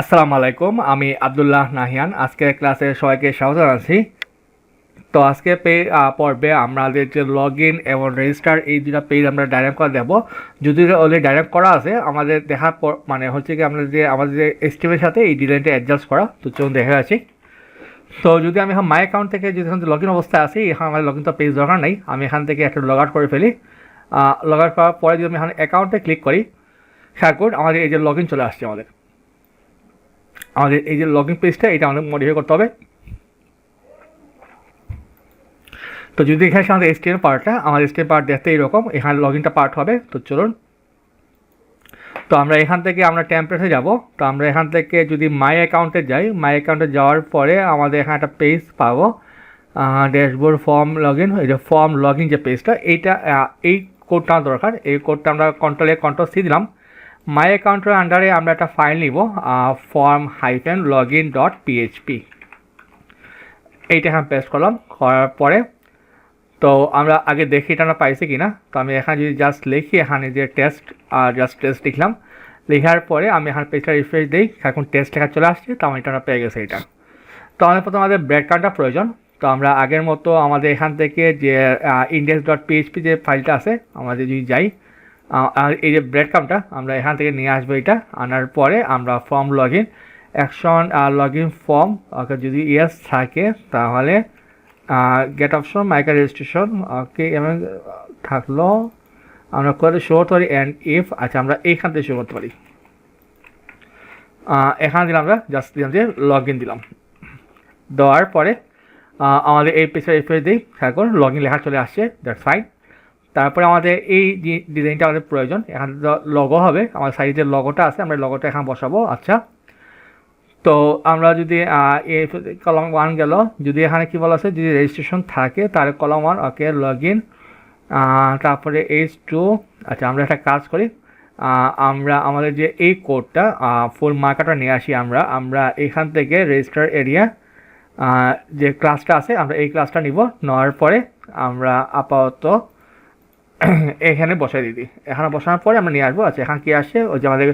আসসালামু আলাইকুম, আমি আব্দুল্লাহ নাহিয়ান। আজকের ক্লাসে সবাইকে স্বাগত জানাচ্ছি। তো আজকে পে পর্বে আমাদের যে লগ ইন এবং রেজিস্টার এই দুটা পেজ আমরা ডাইরেক্ট করে দেবো। যদি অলরেডি ডাইরেক্ট করা আছে, আমাদের দেখার পর মানে হচ্ছে কি আমরা যে আমাদের যে এস্টিমের সাথে এই ডিজাইনটা অ্যাডজাস্ট করা। তো চলুন দেখে আছি তো যদি আমি এখন মাই অ্যাকাউন্ট থেকে যদি এখন লগ ইন অবস্থায় আছি, এখন আমার লগ ইন তো পেজ দরকার নেই। আমি এখান থেকে একটা লগ আউট করে ফেলি। লগ আউট করার পরে যদি আমি এখন অ্যাকাউন্টে ক্লিক করি করুন আমাদের এই যে লগ ইন চলে আসছে আমাদের। আমাদের এই যে লগইন পেজটা এটা আমাদের মডিফাই করতে হবে। তো যদি এখানে আমাদের এসটিএম পার্টটা আমাদের এসটিএম পার্ট দেখতে এইরকম, এখানে লগইনটা পার্ট হবে, তো চলুন। তো আমরা এখান থেকে আমরা টেম্পলেটে যাব। তো আমরা এখান থেকে যদি মাই অ্যাকাউন্টে যাই মাই অ্যাকাউন্টে যাওয়ার পরে আমাদের এখানে একটা পেজ পাবো ড্যাশবোর্ড ফর্ম লগ ইন এই যে ফর্ম লগ ইন যে পেজটা এইটা এই কোডটা দরকার। এই কোডটা আমরা কন্ট্রোলে কন্ট্রোল সি দিলাম। মাই অ্যাকাউন্টের আন্ডারে আমরা একটা ফাইল নিব form hyphen log in dot PHP এইটা এখানে পেস্ট করলাম, করার পরে, তো আমরা আগে দেখি এটা আমরা পাইছি কি না তো আমি এখানে যদি জাস্ট লিখি, এখানে যে টেস্ট আর জাস্ট টেস্ট লিখলাম, লেখার পরে আমি এখানে পেজটা রিফ্রেশ দিই, এখন টেস্ট লেখা চলে আসছে, তো আমার এটা পেয়ে গেছে এটা। তো আমাদের প্রথমে আমাদের কার্ডটা প্রয়োজন। তো আমরা আগের মতো আমাদের এখান থেকে যে ইন্ডেক্স ডট পিএইচপি যে ফাইলটা আছে, আমাদের যদি যাই আর এই যে ব্রেড কামটা আমরা এখান থেকে নিয়ে আসব এটা। আনার পরে আমরা form log in action log in form okay, যদি ইয়েস থাকে, তাহলে গেট অপশন মাইকা রেজিস্ট্রেশন ওকে এবং থাকল। আমরা করে শো করতে পারি অ্যান্ড ইফ আচ্ছা আমরা এইখান থেকে শো করতে পারি। এখানে দিলাম আমরা জাস্ট দিলাম যে লগ ইন দিলাম। দেওয়ার পরে আমাদের এই পেজটা রিফ্রেশ দিই এখন লগ ইন লেখা চলে আসছে দ্যাটস ফাইন তারপরে আমাদের এই ডিজাইনটা আমাদের প্রয়োজন, এখানে লগো হবে আমার সাইজের লগোটা আছে, আমরা লগোটা এখানে বসাবো আচ্ছা। তো আমরা যদি কলম ওয়ান গেল, যদি এখানে কি বলা আছে, যদি রেজিস্ট্রেশন থাকে, তাহলে কলম ওয়ান ওকে লগ ইন তারপরে এইচ টু আচ্ছা আমরা একটা কাজ করি আমরা আমাদের যে এই কোডটা ফুল মার্কারটা নিয়ে আসি আমরা আমরা এখান থেকে রেজিস্টার এরিয়া যে ক্লাসটা আছে, আমরা এই ক্লাসটা নিব, নেওয়ার পরে আমরা আপাতত এখানে বসাই দিই। এখানে বসানোর পরে আমরা নিয়ে আসব। আচ্ছা এখানে কী আসে? ওই যে আমাদের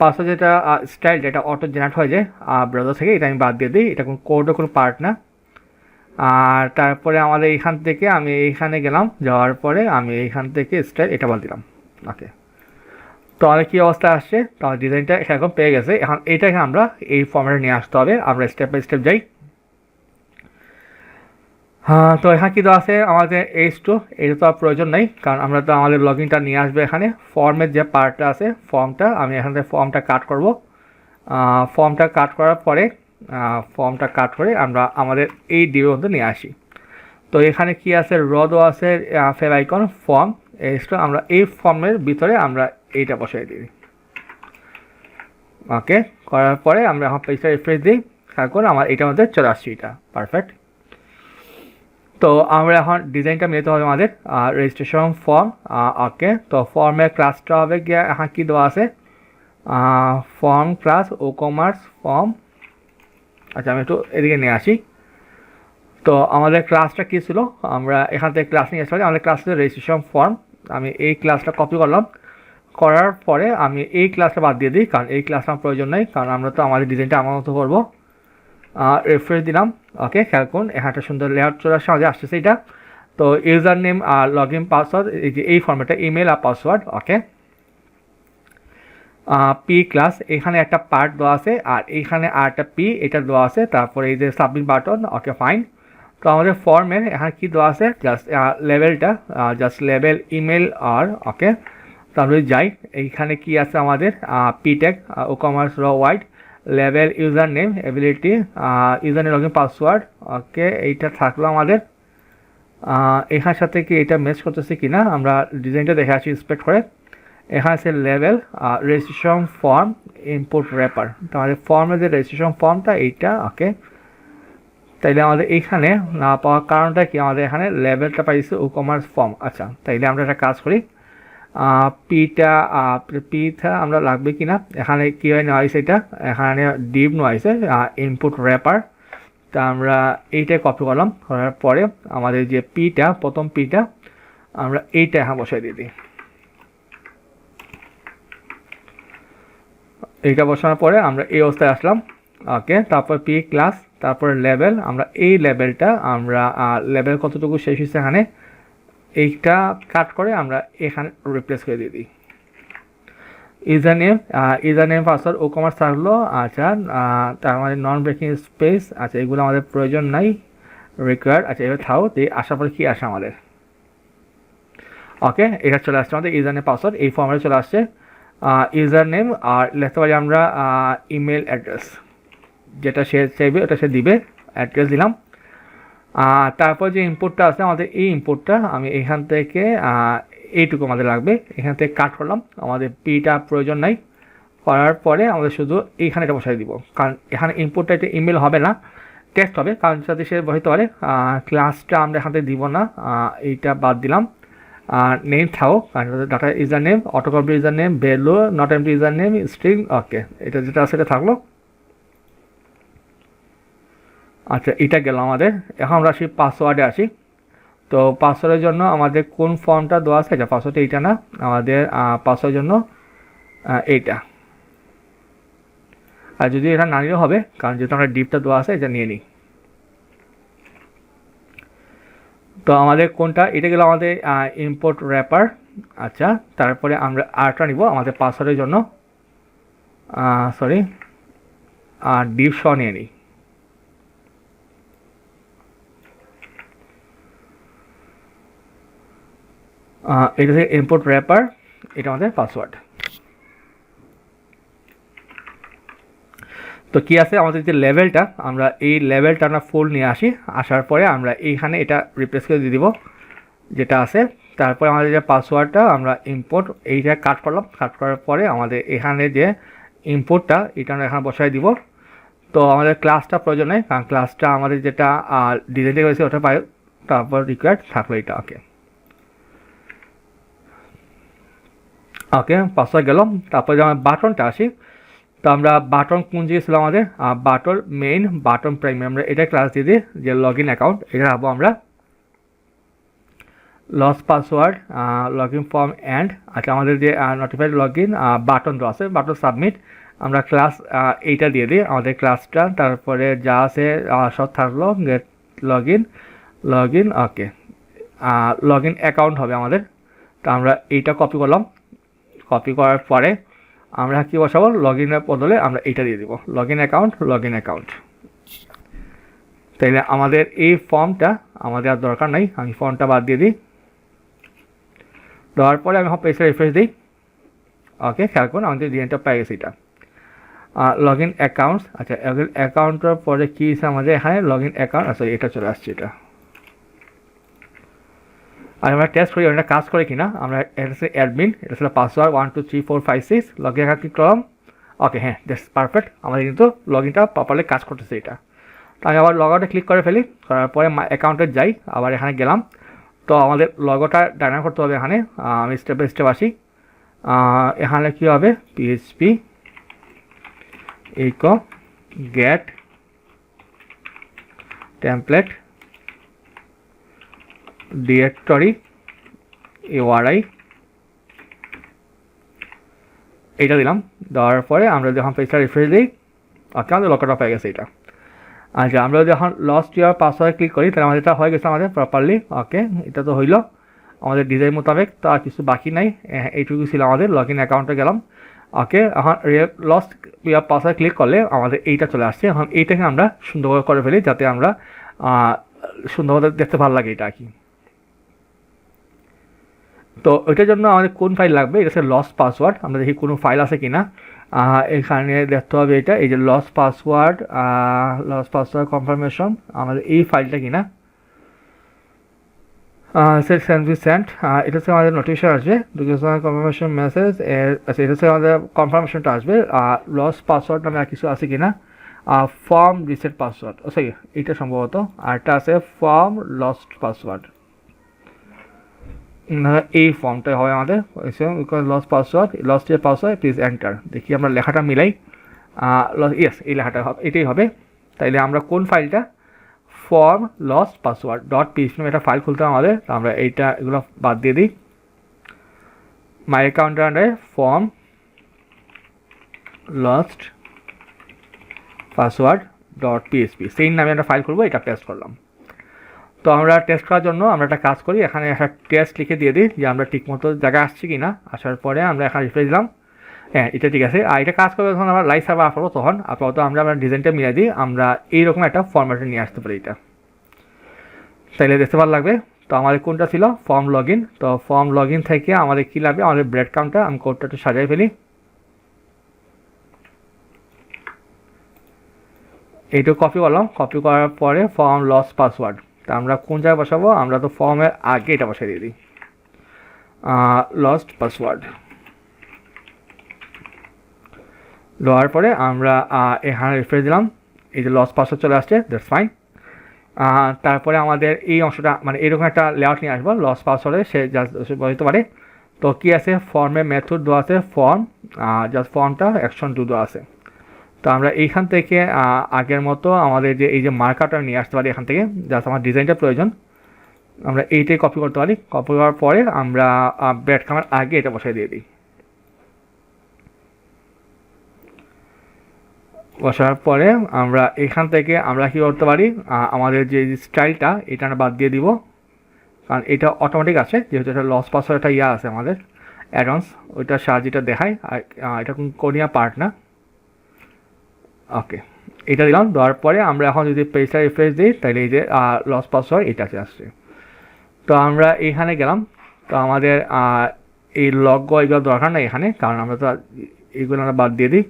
পাঁচশো যেটা স্টাইল যেটা অটো জেনারেট হয়ে যায় ব্রাউজার থেকে, এটা আমি বাদ দিয়ে দিই। এটা কোনো কোডও কোনো পার্ট না। আর তারপরে আমাদের এইখান থেকে আমি এইখানে গেলাম, যাওয়ার পরে আমি এইখান থেকে স্টাইল এটা বাদ দিলাম। ওকে তো আমাদের কী অবস্থা আসছে? তো আমার ডিজাইনটা এখন পেয়ে গেছে। এখন এইটাকে আমরা এই ফর্মেটে নিয়ে আসতে হবে। আমরা স্টেপ বাই স্টেপ যাই। হ্যাঁ তো এখানে কি আছে? আমাদের এইচ টু এটা তো আর প্রয়োজন নেই, কারণ আমরা তো আমাদের লগ ইনটা নিয়ে আসবে এখানে। ফর্মের যে পার্টটা আছে ফর্মটা আমি এখান থেকে ফর্মটা কাট করব। ফর্মটা কাট করার পরে ফর্মটা কাট করে আমরা আমাদের এই ডিবের মধ্যে নিয়ে আসি। তো এখানে কি আছে? রদও আছে ফেল আইকন ফর্ম এইচটা আমরা এই ফর্মের ভিতরে আমরা এইটা বসাই দিই। ওকে করার পরে আমরা এখন পেজটা রিফ্রেশ দিই, তারপর আমার এটার মধ্যে চলে আসছি এটা। পারফেক্ট তো আমরা এখন ডিজাইনটা মেতে হবে আমাদের রেজিস্ট্রেশন ফর্ম ওকে তো ফর্মের ক্লাসটা হবে গিয়ে এখন কী দেওয়া আছে? Form class WooCommerce form আচ্ছা আমি একটু এদিকে নিয়ে আসি। তো আমাদের ক্লাসটা কী ছিল? আমরা এখান থেকে ক্লাস নিয়ে আসতে আমাদের ক্লাস ছিল রেজিস্ট্রেশন ফর্ম আমি এই ক্লাসটা কপি করলাম। করার পরে আমি এই ক্লাসটা বাদ দিয়ে দিই, কারণ এই ক্লাসটা আমার প্রয়োজন নেই, কারণ আমরা তো আমাদের ডিজাইনটা আমার মতো করব। রেফারেন্স দিলাম। ওকে খেয়াল করুন একটা সুন্দর লেআউট চলে আসছে আমাদের আসতেছে এটা। তো ইউজার নেম আর লগ ইন পাসওয়ার্ড এই যে এই ফর্মেটটা ইমেল আর পাসওয়ার্ড ওকে পি ক্লাস এখানে একটা পার্ট দেওয়া আছে, আর এইখানে আর একটা পি এটা দেওয়া আছে। তারপরে এই যে সাবমিট বাটন ওকে ফাইন তো আমাদের ফর্মের এখানে কী দেওয়া আছে? জাস্ট লেভেলটা জাস্ট লেভেল ইমেল আর ওকে তারপরে যাই, এইখানে কি আছে আমাদের? পি ট্যাগ ও কমার্স র wide level user name ability user name login password okay এইটা থাকল আমাদের। আহ, এখানের সাথে কি এটা ম্যাচ করতেছে কি না আমরা ডিজাইনটা দেখে আসি ইন্সপেক্ট করে। এখানে আছে লেভেল রেজিস্ট্রেশন ফর্ম ইনপুট র্যাপার তো আমাদের ফর্মের যে রেজিস্ট্রেশন ফর্মটা এইটা ওকে তাইলে আমাদের এইখানে না পাওয়ার কারণটা কি? আমাদের এখানে লেভেলটা পাইছে ও কমার্স ফর্ম আচ্ছা তাইলে আমরা একটা কাজ করি। পিটা পিটা আমরা লাগবে কি না এখানে কী হয় নেওয়া হয়েছে এটা এখানে ডিপ নেওয়া হয়েছে ইনপুট র্যাপার তা আমরা এইটাই কপি করলাম, করার পরে আমাদের যে পিটা প্রথম পিটা আমরা এইটা এখানে বসাই দিয়ে দিই। এইটা বসানোর পরে আমরা এই অবস্থায় আসলাম। ওকে, তারপর পি ক্লাস, তারপরে লেভেল আমরা এই লেভেলটা আমরা লেভেল কতটুকু শেষ হয়েছে এখানে? এইটা কাট করে আমরা এখানে রিপ্লেস করে দিয়ে দিই। User name user name password WooCommerce থাকল আচ্ছা তার মানে নন ব্রেকিং স্পেস আচ্ছা এগুলো আমাদের প্রয়োজন নাই রিকোয়ার্ড আচ্ছা এবার থাও, দিয়ে আসার পরে কী আসে আমাদের? ওকে এটা চলে আসছে আমাদের ইউজার নেম পাসওয়ার্ড এই ফর্মে চলে আসছে ইউজার নেম আর লিখতে পারি আমরা ইমেল অ্যাড্রেস যেটা সে চাইবে, ওটা সে দিবে অ্যাড্রেস দিলাম তারপর যে ইনপুটটা আছে, আমাদের এই ইনপুটটা আমি এখান থেকে এইটুকু আমাদের লাগবে। এখান থেকে কাট করলাম। আমাদের পিটা প্রয়োজন নাই। করার পরে আমাদের শুধু এইখানে এটা বসাই দিব। কারণ এখানে ইনপুটটা এটা ইমেল হবে না টেক্সট হবে। কারণ যাতে সে বসাইতে পারে ক্লাসটা আমরা এখান থেকে দিব না। এইটা বাদ দিলাম। আর নেম থাও, কারণ data user name auto copy user name value not empty user name string okay এটা যেটা আছে এটা থাকল। আচ্ছা এটা গেল আমাদের। এখন আমরা আসি পাসওয়ার্ডে আসি। তো পাসওয়ার্ডের জন্য আমাদের কোন ফর্মটা দেওয়া আছে? আচ্ছা পাসওয়ার্ডটা এইটা না। আমাদের পাসওয়ার্ডের জন্য এইটা। আর যদি এটা না নিলেও হবে, কারণ যেহেতু আমরা ডিপটা দেওয়া আছে, এটা নিয়ে নিই। তো আমাদের কোনটা? এটা গেল আমাদের ইম্পোর্ট র্যাপার আচ্ছা তারপরে আমরা আরটা নিব আমাদের পাসওয়ার্ডের জন্য। সরি আর ডিপ শ নিয়ে নিই। এটা থেকে ইম্পোর্ট র্যাপার এটা আমাদের পাসওয়ার্ড তো কি আছে? আমাদের যে লেভেলটা আমরা এই লেভেলটা আমরা ফুল নিয়ে আসি, আসার পরে আমরা এইখানে এটা রিপ্লেস করে দিয়ে দিব, যেটা আছে। তারপরে আমাদের যে পাসওয়ার্ডটা আমরা ইম্পোর্ট এইটা কাট করলাম। কাট করার পরে আমাদের এখানে যে ইম্পোর্টটা এটা আমরা এখানে বসাই দিব। তো আমাদের ক্লাসটা প্রয়োজন নেই, কারণ ক্লাসটা আমাদের যেটা ডিজাইনটা হয়েছে, ওটা পাই তারপর রিকোয়ার্ড থাকল এটা ওকে ওকে, পাসওয়ার্ড গেলাম, তারপরে যে আমার বাটনটা আসি তো আমরা বাটন কোন জিনিস ছিল আমাদের? বাটন মেইন বাটন প্রাইমারি আমরা এটা ক্লাস দিয়ে দিই, যে লগ ইন অ্যাকাউন্ট এটা রাখব আমরা। Lost password log in form and আচ্ছা আমাদের যে নোটিফাইড লগ ইন বাটন দেওয়া আছে বাটন সাবমিট আমরা ক্লাস এইটা দিয়ে দিই, আমাদের ক্লাসটা তারপরে যা আছে সব থাকল get log in log in okay log in account হবে আমাদের। তো আমরা এইটা কপি করলাম। কপি করার পরে আমরা কি বসাবো? লগ ইনের বদলে আমরা এইটা দিয়ে দিব। Log in account log in account তাইলে আমাদের এই ফর্মটা আমাদের আর দরকার নাই। আমি ফর্মটা বাদ দিয়ে দিই। দেওয়ার পরে আমি পেজটা রিফ্রেশ দিই। ওকে খেয়াল করুন, আমাদের ডিজাইনটা পেয়ে গেছে এটা লগ ইন অ্যাকাউন্টস আচ্ছা অ্যাকাউন্টের পরে কী আছে আমাদের এখানে? লগ ইন অ্যাকাউন্ট আচ্ছা এটা চলে আসছে, এটা। আর আমরা টেস্ট করি ওটা কাজ করে কিনা। আমরা এটা হচ্ছে অ্যাডমিন এটা ছিল password one two three four five six log in click করলাম। ওকে হ্যাঁ দ্যাটস পারফেক্ট আমাদের কিন্তু লগ ইনটা প্রপারলি কাজ করতেছে এটা। তো আমি আবার লগ আউটে ক্লিক করে ফেলি। করার পরে অ্যাকাউন্টে যাই, আবার এখানে গেলাম। তো আমাদের লগোটা ডায়না করতে হবে এখানে। আমি স্টেপ বাই স্টেপ আসি। এখানে কী হবে? PHP echo get template directory URI এইটা দিলাম, দেওয়ার পরে আমরা যখন পেজটা রিফ্রেশ দিই ওকে আমাদের লকটা হয়ে গেছে এটা আচ্ছা আমরা যখন লস্ট ইয়ার পাসওয়ার্ড ক্লিক করি, তাহলে আমাদের এটা হয়ে গেছে আমাদের প্রপারলি ওকে এটা তো হইল। আমাদের ডিজাইন মোতাবেক তো আর কিছু বাকি নাই এইটুকু ছিল আমাদের লগ ইন অ্যাকাউন্টে গেলাম ওকে এখন লস্ট ইয়ার পাসওয়ার্ড ক্লিক করলে আমাদের এইটা চলে আসছে, এখন এইটাকে আমরা সুন্দরভাবে করে ফেলি, যাতে আমরা সুন্দরভাবে দেখতে ভালো লাগে এটা আর কি। তো ওইটার জন্য আমাদের কোন ফাইল লাগবে? এটা হচ্ছে লস পাসওয়ার্ড আমরা দেখি কোনো ফাইল আছে কিনা। আহ, এখানে দেখতে হবে এটা। এই যে lost password lost password confirmation আমাদের এই ফাইলটা কিনা? সেট সেন্ড বি সেন্ট এটা হচ্ছে আমাদের নোটিফিকেশন আসবে। কনফার্মেশন মেসেজ আচ্ছা এটা হচ্ছে আমাদের কনফার্মেশনটা আসবে। লস পাসওয়ার্ড নামে আর কিছু আছে কিনা? ফর্ম রিসেট পাসওয়ার্ড সরি এটা সম্ভবত। আরটা আছে ফর্ম লস্ট পাসওয়ার্ড না, এই ফর্মটাই হবে আমাদের বিকজ লস পাসওয়ার্ড লস্ট এর পাসওয়ার্ড প্লিজ এন্টার দেখি আমরা লেখাটা মিলাই ইয়েস এই লেখাটা এটাই হবে। তাইলে আমরা কোন ফাইলটা? Form lost password dot PH নামে একটা ফাইল খুলতে আমাদের আমরা এইটা এগুলো বাদ দিয়ে দিই। মাই অ্যাকাউন্টের আন্ডারে form lost password dot PHP সেই নামে আমরা ফাইল করব এটা পেস্ট করলাম। তো আমরা টেস্ট করার জন্য আমরা একটা কাজ করি, এখানে একটা টেস্ট লিখে দিয়ে দিই যে আমরা ঠিকমতো জায়গায় আসছি কি না আসার পরে আমরা এখানে রিফ্রেশ দিলাম। হ্যাঁ এটা ঠিক আছে। আর এটা কাজ করবে যখন আমরা লাইভ সার্ভার আসব তখন, আপাতত আমরা আমরা ডিজাইনটা মিলিয়ে দিই, আমরা এইরকম একটা ফর্ম্যাটে নিয়ে আসতে পারি এটা। তাইলে দেখতে ভালো লাগবে। তো আমাদের কোনটা ছিল? ফর্ম লগ ইন তো ফর্ম লগ ইন থেকে আমাদের কী লাগবে? আমাদের ব্রেড কাউন্টটা আমি কোডটা একটু সাজাই ফেলি। এইটু কপি করলাম। কপি করার পরে ফর্ম লস পাসওয়ার্ড তা আমরা কোন জায়গায় বসাবো? আমরা তো ফর্মের আগে এটা বসাই দিয়ে দিই। লস্ট পাসওয়ার্ড দেওয়ার পরে আমরা এখানে রিফ্রেশ দিলাম। এই যে লস পাসওয়ার্ড চলে আসছে দ্যাটস ফাইন তারপরে আমাদের এই অংশটা মানে এরকম একটা লেআউট নিয়ে আসব। লস পাসওয়ার্ডে সে জাস্ট পারে। তো কী আছে? ফর্মে মেথড দেওয়া আছে ফর্ম জাস্ট ফর্মটা অ্যাকশন টু দেওয়া আছে। তো আমরা এইখান থেকে আগের মতো আমাদের যে এই যে মার্কারটা নিয়ে আসতে পারি এখান থেকে জাস্ট আমার ডিজাইনটা প্রয়োজন, আমরা এইটাই কপি করতে পারি। কপি করার পরে আমরা ব্যাট খামার আগে এটা বসাই দিয়ে দিই। বসার পরে আমরা এখান থেকে আমরা কি করতে পারি আমাদের যে স্টাইলটা এটা আমরা বাদ দিয়ে দিব। কারণ এটা অটোমেটিক আছে, যেহেতু এটা লস পাসওয়ার্ড একটা ইয়া আছে আমাদের অ্যাডভান্স ওইটার সাহায্যটা দেখায় আর এটা কোন কোনিয়া পার্ট না। ওকে এটা দিলাম, দেওয়ার পরে আমরা এখন যদি পেজটা রিফ্রেশ দিই, তাহলে এই যে লস পাসওয়ার্ড এটা আসছে। তো আমরা এখানে গেলাম, তো আমাদের এই লগ এগুলো দরকার নেই এখানে, কারণ আমরা তো এইগুলো আমরা বাদ দিয়ে দিই।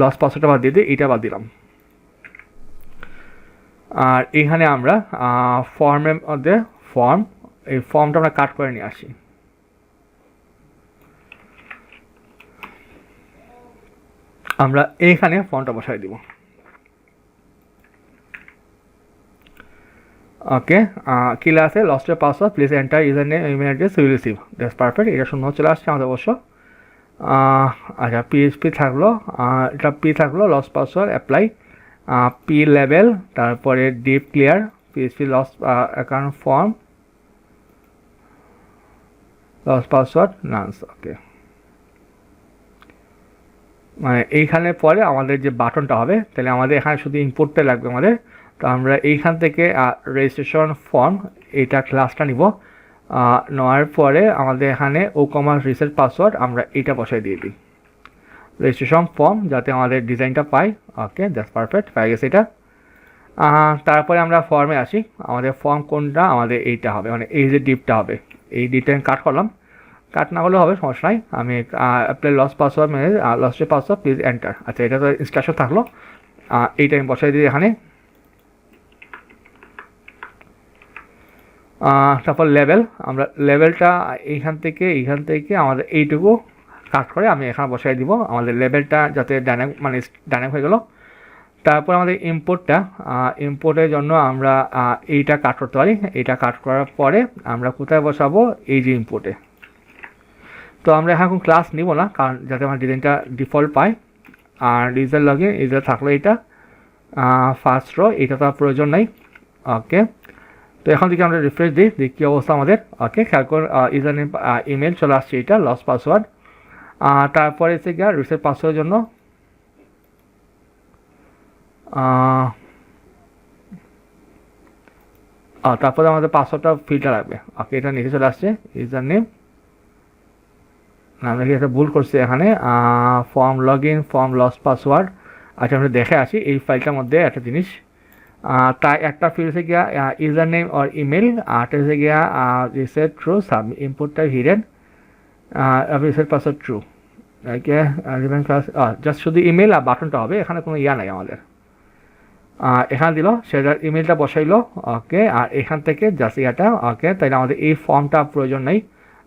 লস পাসওয়ার্ডটা বাদ দিয়ে দিই, এটা বাদ দিলাম। আর এখানে আমরা ফর্মের মধ্যে ফর্ম এই ফর্মটা আমরা কাট করে নিয়ে আসি। আমরা এইখানে ফর্মটা বসাই দিব। ওকে কি আছে? লস্টের password please enter user name email address will receive that's perfect এটা শূন্য চলে আসছে আমাদের অবশ্য। আচ্ছা পিএইচপি থাকল। এটা পি থাকল লস পাসওয়ার্ড অ্যাপ্লাই পি লেভেল তারপরে div clear PHP lost account form lost password nonce okay মানে এইখানে পরে আমাদের যে বাটনটা হবে, তাহলে আমাদের এখানে শুধু ইনপুটটা লাগবে আমাদের। তো আমরা এইখান থেকে রেজিস্ট্রেশন ফর্ম এইটা ক্লাসটা নিব। নেওয়ার পরে আমাদের এখানে ও কমার্স রিসেট পাসওয়ার্ড আমরা এইটা বসাই দিয়ে দিই। রেজিস্ট্রেশন ফর্ম যাতে আমাদের ডিজাইনটা পাই। ওকে দ্যাটস পারফেক্ট পাই গেছে এটা। তারপরে আমরা ফর্মে আসি। আমাদের ফর্ম কোনটা? আমাদের এইটা হবে মানে এই যে ডিপটা হবে। এই ডিপটা আমি কাট করলাম। কাট না হলেও হবে, সমস্যা নাই। আমি অ্যাপ্লাই লস পাসওয়ার্ড মানে লসের পাসওয়ার্ড প্লিজ এন্টার আচ্ছা এটা তো ইনস্ট্রাকশন থাকল। এইটা আমি বসাই দিই এখানে। তারপর লেভেল আমরা লেভেলটা এইখান থেকে এইখান থেকে আমাদের এইটুকু কাট করে আমি এখানে বসাই দিব। আমাদের লেভেলটা যাতে ডাইনাক মানে ডাইনাক হয়ে গেল। তারপর আমাদের ইম্পোর্টটা ইম্পোর্টের জন্য আমরা এইটা কাট করতে পারি। এইটা কাট করার পরে আমরা কোথায় বসাবো? এই যে ইম্পোর্টে তো আমরা এখন ক্লাস নিব না, কারণ যাতে আমার ডিজাইনটা ডিফল্ট পাই আর ইউজার লগ ইউজার থাকল এটা ফার্স্ট রো এটা তো আর প্রয়োজন নেই। ওকে তো এখন থেকে আমরা রিফ্রেশ দিই, দেখি কী অবস্থা আমাদের। ওকে খেয়াল করুন ইউজার নেম ইমেল চলে আসছে এটা লস পাসওয়ার্ড তারপরে এসে গিয়ে রিসেট পাসওয়ার্ডের জন্য তারপরে আমাদের পাসওয়ার্ডটা ফিল্টার লাগবে। ওকে এটা নিচে চলে আসছে ইউজার নেম আমরা কি একটা ভুল করছি এখানে form log in form lost password আচ্ছা আমরা দেখে আসি, এই ফাইলটার মধ্যে একটা জিনিস। তাই একটা ফিল্ড হচ্ছে গিয়া ইউজার নেম অর ইমেল আরটা হচ্ছে গিয়া রিসেট ট্রু সাব ইম্পোর্টটা hidden reset password true class just শুধু ইমেল আর বাটনটা হবে, এখানে কোনো ইয়া নাই আমাদের। এখানে দিল সেটা ইমেলটা বসাইলো ওকে আর এখান থেকে জাস্ট ইয়াটা ওকে তাইলে আমাদের এই ফর্মটা প্রয়োজন নেই,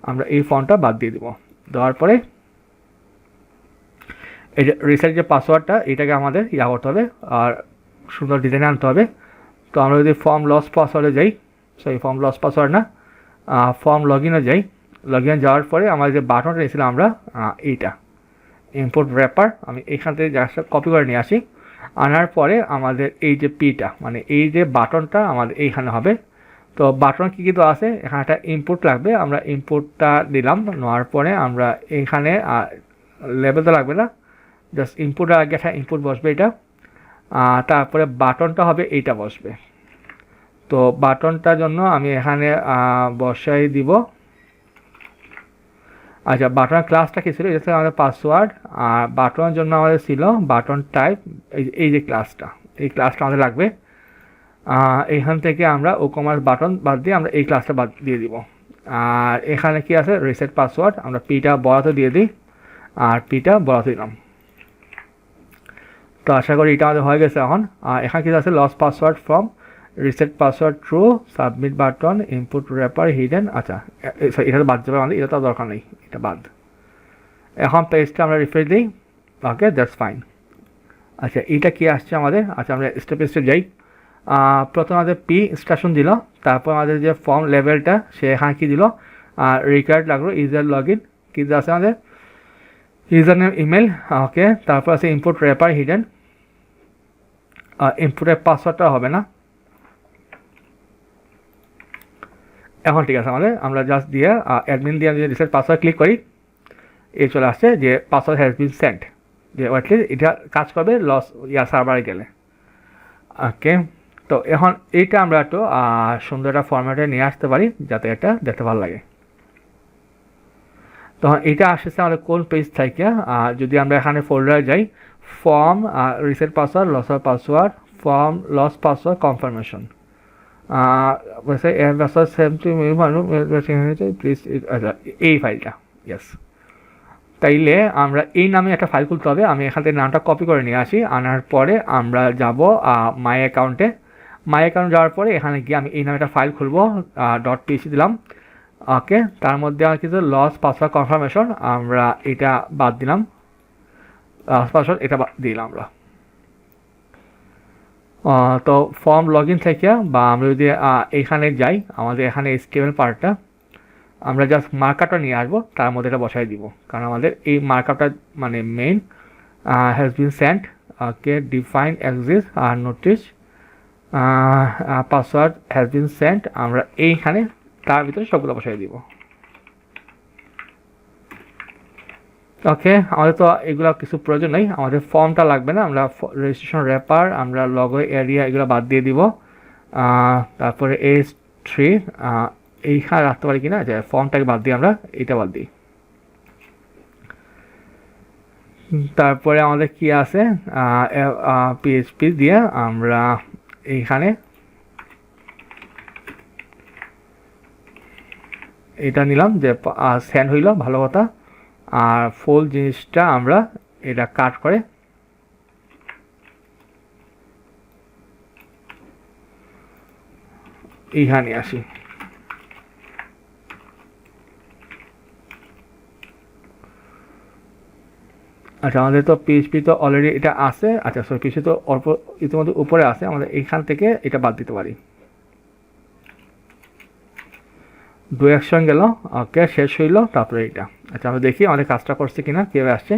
আমরা এই ফর্মটা বাদ দিয়ে দিব। দেওয়ার পরে এই যে রিসেট যে পাসওয়ার্ডটা এটাকে আমাদের ইয়া করতে হবে আর সুন্দর ডিজাইন আনতে হবে। তো আমরা যদি ফর্ম লস পাসওয়ার্ডে যাই সরি ফর্ম লস পাসওয়ার্ড না ফর্ম লগ ইনে যাই লগ ইন যাওয়ার পরে আমাদের যে বাটনটা নিয়েছিলাম আমরা এইটা। ইম্পোর্ট র্যাপার আমি এখান থেকে জাস্ট কপি করে নিয়ে আসি। আনার পরে আমাদের এই যে পিটা মানে এই যে বাটনটা আমাদের এইখানে হবে। তো বাটন কী কী তো আছে? এখানে একটা ইনপুট লাগবে, আমরা ইনপুটটা দিলাম, নেওয়ার পরে আমরা এখানে লেবেল তো লাগবে না জাস্ট ইনপুটের আগে একটা ইনপুট বসবে এটা তারপরে বাটনটা হবে এইটা বসবে। তো বাটনটার জন্য আমি এখানে বসাই দিব। আচ্ছা বাটনের ক্লাসটা কী ছিল? এটা আমাদের পাসওয়ার্ড আর বাটনের জন্য আমাদের ছিল বাটন টাইপ এই যে ক্লাসটা এই ক্লাসটা আমাদের লাগবে। আহ, এইখান থেকে আমরা ও কমার্স বাটন বাদ দিয়ে আমরা এই ক্লাসটা বাদ দিয়ে দিব। আর এখানে কি আছে? রিসেট পাসওয়ার্ড আমরা পিটা বড়াতে দিয়ে দিই। আর পিটা বড়াতে দিলাম। তো আশা করি এটা আমাদের হয়ে গেছে এখন। আর এখানে কিছু আছে? Lost password from reset password true submit button input wrapper hidden আচ্ছা এটা বাদ যাবে আমাদের। এটা তো দরকার নেই। এটা বাদ। এখন পেজটা আমরা রিফ্রেশ দিই। ওকে দ্যাটস ফাইন আচ্ছা এটা কি আসছে আমাদের? আচ্ছা আমরা স্টেপ স্টেপ যাই। প্রথমে আমাদের পি স্টেশন দিল, তারপর আমাদের যে ফর্ম লেভেলটা সে এখানে কী দিল, আর রিকার্ড লাগল ইউজার লগ ইন কী আছে আমাদের? ইউজার নেম ইমেল ওকে তারপর আছে ইনপুট রেপার হিডেন ইনপুটের পাসওয়ার্ডটা হবে না। এখন ঠিক আছে আমাদের, আমরা জাস্ট দিয়ে অ্যাডমিন দিয়ে যদি রিসেট পাসওয়ার্ড ক্লিক করি। এ চলে আসছে যে পাসওয়ার্ড হ্যাজ বিন সেন্ট যে অ্যাটলিস্ট এটা কাজ করবে লস ইয়া সার্ভারে গেলে। ওকে তো এখন এইটা আমরা একটু সুন্দর একটা ফরম্যাটে নিয়ে আসতে পারি, যাতে এটা দেখতে ভালো লাগে। তখন এটা আসছে আমাদের কোন পেজ থেকে যদি আমরা এখানে ফোল্ডারে যাই form reset password lost password form lost password confirmation same to please এই ফাইলটা ইয়েস তাইলে আমরা এই নামে একটা ফাইল খুলতে হবে, আমি এখান থেকে নামটা কপি করে নিয়ে আসি, আনার পরে আমরা যাব মাই অ্যাকাউন্টে মাই অ্যাকাউন্ট যাওয়ার পরে এখানে গিয়ে আমি এই নামে একটা ফাইল খুলবো ডট পিসি দিলাম। ওকে, তার মধ্যে আমার কিছু লস পাসওয়ার্ড কনফার্মেশন আমরা এটা বাদ দিলাম। লস পাসওয়ার্ড এটা বাদ দিলাম আমরা। তো ফর্ম লগ ইন থেকে বা আমরা যদি এখানে যাই, আমাদের এখানে এসটিএমএল পার্টটা আমরা জাস্ট মার্কআপটা নিয়ে আসব, তার মধ্যে এটা বসাই দিব। কারণ আমাদের এই মার্কআপটা মানে main has been sent okay define axis R notice password has been sent আমরা এইখানে তার ভিতরে সবগুলো বসাই দিব। ওকে আমাদের তো এগুলো কিছু প্রয়োজন নেই, আমাদের ফর্মটা লাগবে না, আমরা রেজিস্ট্রেশন র্যাপার আমরা লগো এরিয়া এগুলো বাদ দিয়ে দিব। তারপরে এস থ্রি এইখানে রাখতে পারি কিনা? যে ফর্মটাকে বাদ দিয়ে আমরা এটা বাদ দিই। তারপরে আমাদের কি আছে? পিএইচপি দিয়ে আমরা এইখানে। এটা নিলাম যে স্যান্ড হইল, ভালো কথা। আর ফোল জিনিসটা আমরা এটা কাট করে এইখানে আসি। আচ্ছা আমাদের তো পিএইচপি তো অলরেডি এটা আছে। আচ্ছা সরি পিএইচপি তো অল্প ইতিমধ্যে উপরে আছে। আমাদের এইখান থেকে এটা বাদ দিতে পারি। দু একসঙ্গে গেল। ওকে, শেষ হইল। তারপরে এটা আচ্ছা আমরা দেখি আমাদের কাজটা করছে কিনা, কীভাবে আসছে।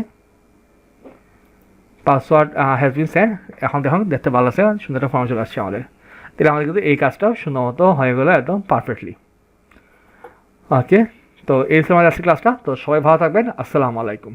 পাসওয়ার্ড হ্যাজ বিন সেন্ড এখন দেখুন, দেখতে ভালো আছে। সুন্দর একটা ফর্ম চলে আসছে আমাদের। তাহলে আমাদের কিন্তু এই কাজটাও সুন্দর মতো হয়ে গেলো একদম পারফেক্টলি ওকে, তো এই সময় আজকে ক্লাসটা তো সবাই ভালো থাকবেন। আসসালামু আলাইকুম।